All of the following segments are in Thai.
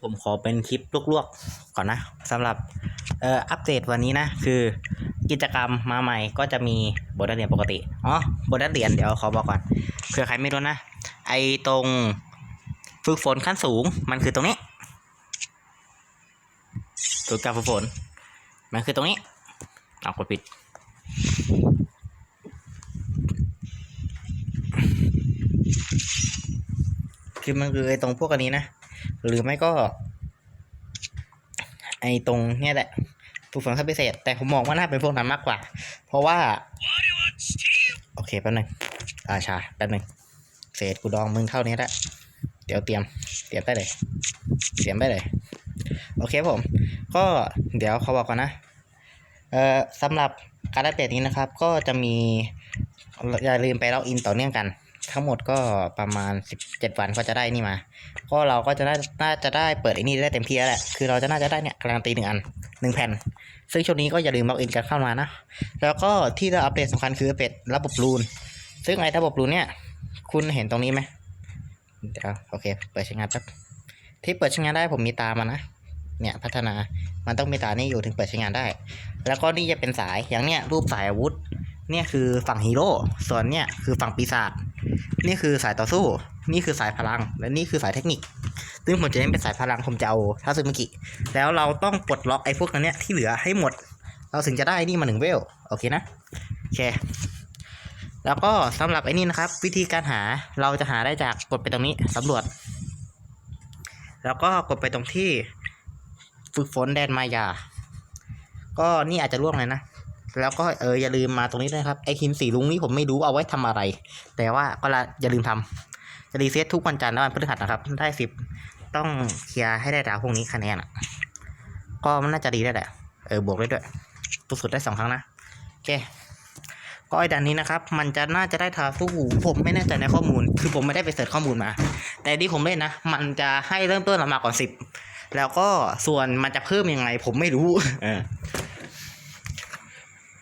ผมขอเป็นคลิปลวกๆ ก่อนนะสำหรับเอ่ออัปเดตวันนี้นะ คือกิจกรรมมาใหม่ก็จะมีบทนักเรียนปกติอ๋อบทนักเรียนเดี๋ยวขอบอกก่อนเผื่อใครไม่รู้นะ ไอตรงฝึกฝนขั้นสูงมันคือตรงนี้ฝึกการฝึกฝน มันคือตรงนี้เอากดปิด คือมันคือไอตรงพวกอันนี้นะ หรือไม่ก็ ไอตรงเนี่ยแหละฝึกฝนขั้นพิเศษ แต่ผมมองว่าน่าเป็นพวกนั้นมากกว่า เพราะว่า โอเคแป๊บนึงอาชาแป๊บนึงเศษกูดองมึงเท่านี้แหละเดี๋ยวเตรียม เตรียมได้เลย เตรียมได้เลย โอเคผม ก็เดี๋ยวเขาบอกก่อนนะเอ่อสำหรับการอัปเดตนี้นะครับ ก็จะมีอย่าลืมไปล็อกอินต่อเนื่องกัน ทั้งหมดก็ประมาณ 17 วันก็จะได้นี่มา ก็เราก็จะได้น่าจะได้เปิดไอ้นี่ได้เต็มที่แล้วแหละ คือเราจะน่าจะได้เนี่ยการันตีหนึ่งอันหนึ่งแผ่น ซึ่งช่วงนี้ก็อย่าลืมล็อกอินกันเข้ามานะ แล้วก็ที่เราอัปเดตสำคัญคืออัปเดตระบบรูน ซึ่งไอ้ระบบรูนเนี่ย คุณเห็นตรงนี้ไหมเดี๋ยวโอเค เปิดใช้งานแป๊บ ที่เปิดใช้งานได้ผมมีตามานะ เนี่ยพัฒนา มันต้องมีตานี่อยู่ถึงเปิดใช้งานได้ แล้วก็นี่จะเป็นสาย อย่างเนี้ยรูปสายอาวุธ เนี่ยคือฝั่งฮีโร่ ส่วนเนี่ยคือฝั่งปีศาจ นี่คือสายต่อสู้ นี่คือสายพลัง และนี่คือสายเทคนิค ซึ่งผมจะเล่นเป็นสายพลัง ผมจะเอาทาซึมิกิ แล้วเราต้องปลดล็อกไอ้พวกนั้นเนี่ยที่เหลือให้หมด เราถึงจะได้นี่มาหนึ่งเวล โอเคนะ โอเค แล้วก็สำหรับไอ้นี่นะครับ วิธีการหา เราจะหาได้จากกดไปตรงนี้สำรวจ แล้วก็กดไปตรงที่ฝึกฝนแดนมายา ก็นี่อาจจะล่วงเลยนะ แล้วก็เอออย่าลืมมาตรงนี้ด้วยนะครับไอหินสีลุงนี่ผมไม่รู้เอาไว้ทำอะไร แต่ว่าก็ละอย่าลืมทำจะรีเซ็ตทุกวันจันทร์และวันพฤหัสนะครับได้สิบต้องเคลียร์ให้ได้ดาวพวกนี้คะแนนอะ ก็มันน่าจะดีได้แหละเออบวกได้ด้วยตัวสุดได้สองครั้งนะโอเคก็ไอ้ดันนี้นะครับ มันจะน่าจะได้ทาสู้ผมไม่แน่ใจในข้อมูล คือผมไม่ได้ไปเสิร์ชข้อมูลมา แต่ที่ผมเล่นนะ มันจะให้เริ่มต้นเรามาก่อนสิบแล้วก็ส่วนมันจะเพิ่มยังไง ผมไม่รู้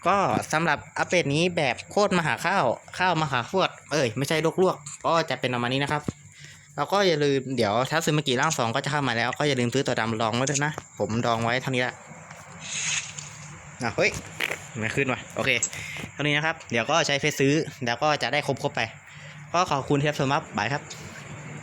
ก็สำหรับอัปเดตนี้แบบโคตรมหาข้าวข้าวมหาขวด เอ้ยไม่ใช่ลวกลวกๆก็จะเป็นประมาณนี้นะครับแล้วก็อย่าลืมเดี๋ยวถ้าซื้อมากี่ร่างสองก็จะเข้ามาแล้วก็อย่าลืมซื้อตัวดำลองไว้ด้วยนะ ผมดองไว้เท่านี้ละอะเฮ้ยไม่ขึ้นว่ะโอเคเท่านี้นะครับ เดี๋ยวก็ใช้เฟซซื้อแล้วก็จะได้ครบๆไป ก็ขอบคุณที่รับชมครับบายครับ